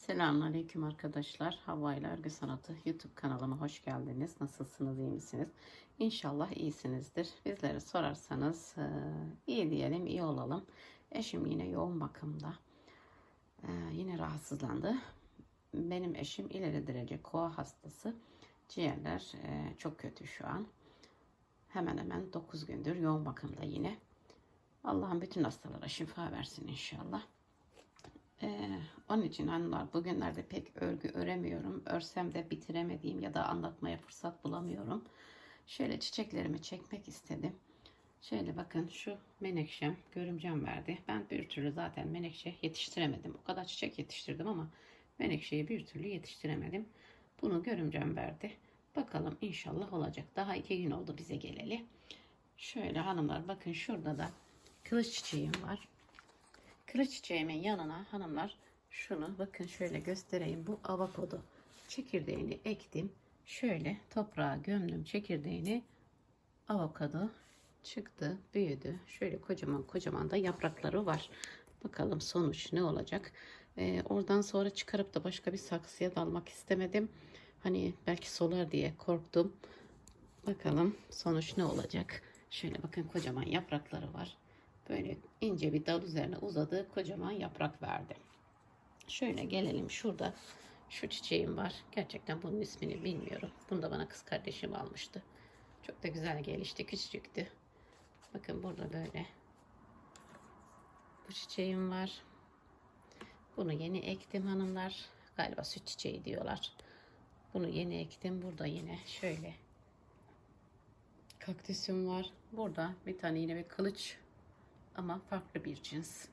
Selamünaleyküm arkadaşlar. Havva ile Örgü Sanatı YouTube kanalıma hoş geldiniz. Nasılsınız, iyi misiniz? İnşallah iyisinizdir. Bizleri sorarsanız e, iyi diyelim, iyi olalım. Eşim yine yoğun bakımda. E, Yine rahatsızlandı. Benim eşim ileri derece koa hastası. Ciğerler e, çok kötü şu an. Hemen hemen 9 gündür yoğun bakımda yine. Allah'ın bütün hastalara şifa versin inşallah. Ee, onun için hanımlar bugünlerde pek örgü öremiyorum. Örsem de bitiremediğim ya da anlatmaya fırsat bulamıyorum. Şöyle çiçeklerimi çekmek istedim. Şöyle bakın şu menekşem görümcem verdi. Ben bir türlü zaten menekşe yetiştiremedim. O kadar çiçek yetiştirdim ama menekşeyi bir türlü yetiştiremedim. Bunu görümcem verdi. Bakalım inşallah olacak. Daha iki gün oldu bize geleli. Şöyle hanımlar bakın şurada da kılıç çiçeğim var. Kılıç çiçeğimin yanına hanımlar şunu bakın şöyle göstereyim. Bu avokado çekirdeğini ektim. Şöyle toprağa gömdüm çekirdeğini. Avokado çıktı, büyüdü. Şöyle kocaman kocaman da yaprakları var. Bakalım sonuç ne olacak. Ee, oradan sonra çıkarıp da başka bir saksıya dalmak istemedim. Hani belki solar diye korktum. Bakalım sonuç ne olacak. Şöyle bakın kocaman yaprakları var böyle ince bir dal üzerine uzadığı kocaman yaprak verdi. Şöyle gelelim şurada şu çiçeğim var. Gerçekten bunun ismini bilmiyorum. Bunu da bana kız kardeşim almıştı. Çok da güzel gelişti. Küçücüktü. Bakın burada böyle bu çiçeğim var. Bunu yeni ektim hanımlar. Galiba süt çiçeği diyorlar. Bunu yeni ektim. Burada yine şöyle kaktüsüm var. Burada bir tane yine bir kılıç ama farklı bir cins.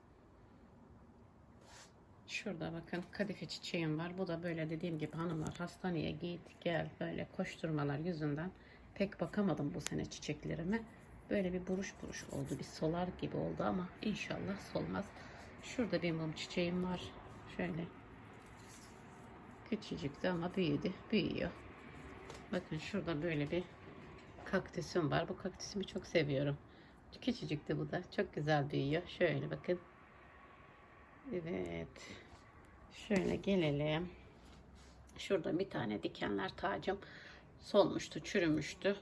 Şurada bakın kadife çiçeğim var. Bu da böyle dediğim gibi hanımlar hastaneye git gel böyle koşturmalar yüzünden pek bakamadım bu sene çiçeklerime. Böyle bir buruş buruş oldu. Bir solar gibi oldu ama inşallah solmaz. Şurada bir mum çiçeğim var. Şöyle. Küçücüktü ama büyüdü. Büyüyor. Bakın şurada böyle bir kaktüsüm var. Bu kaktüsümü çok seviyorum. Küçücüktü bu da. Çok güzel büyüyor. Şöyle bakın. Evet. Şöyle gelelim. Şurada bir tane dikenler tacım solmuştu, çürümüştü.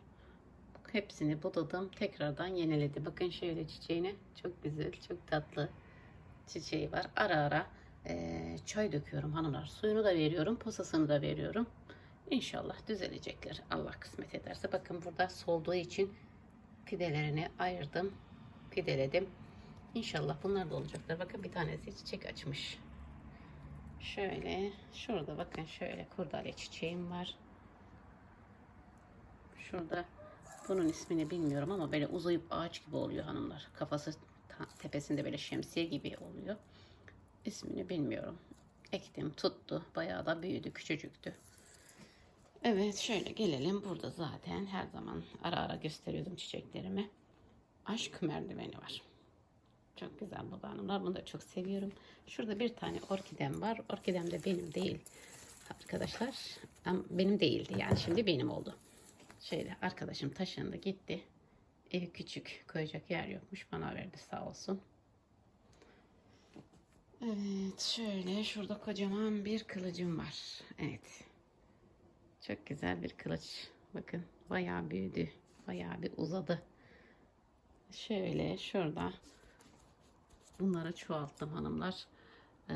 Hepsini budadım. Tekrardan yeniledi. Bakın şöyle çiçeğine. Çok güzel, çok tatlı çiçeği var. Ara ara eee, çay döküyorum hanımlar. Suyunu da veriyorum, posasını da veriyorum. İnşallah düzelecekler. Allah kısmet ederse. Bakın burada solduğu için pidelerini ayırdım. Pideledim. İnşallah bunlar da olacaklar. Bakın bir tanesi çiçek açmış. Şöyle şurada bakın şöyle kurdale çiçeğim var. Şurada bunun ismini bilmiyorum ama böyle uzayıp ağaç gibi oluyor hanımlar. Kafası tepesinde böyle şemsiye gibi oluyor. İsmini bilmiyorum. Ektim tuttu. Bayağı da büyüdü. Küçücüktü. Evet şöyle gelelim. Burada zaten her zaman ara ara gösteriyordum çiçeklerimi. Aşk merdiveni var. Çok güzel bu da hanımlar. Bunu da çok seviyorum. Şurada bir tane orkidem var. Orkidem de benim değil arkadaşlar. Benim değildi yani şimdi benim oldu. Şöyle arkadaşım taşındı gitti. Evi küçük koyacak yer yokmuş. Bana verdi sağ olsun. Evet şöyle şurada kocaman bir kılıcım var. Evet. Çok güzel bir kılıç. Bakın bayağı büyüdü. Bayağı bir uzadı. Şöyle şurada bunları çoğalttım hanımlar. Ee,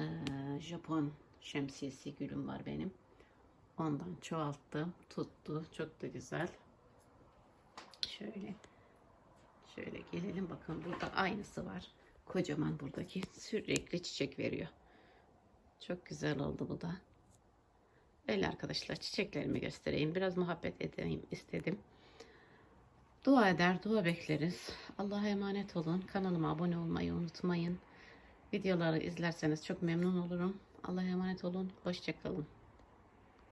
Japon şemsiyesi gülüm var benim. Ondan çoğalttım. Tuttu. Çok da güzel. Şöyle şöyle gelelim bakın burada aynısı var. Kocaman buradaki sürekli çiçek veriyor. Çok güzel oldu bu da. Öyle arkadaşlar çiçeklerimi göstereyim. Biraz muhabbet edeyim istedim. Dua eder, dua bekleriz. Allah'a emanet olun. Kanalıma abone olmayı unutmayın. Videoları izlerseniz çok memnun olurum. Allah'a emanet olun. Hoşçakalın.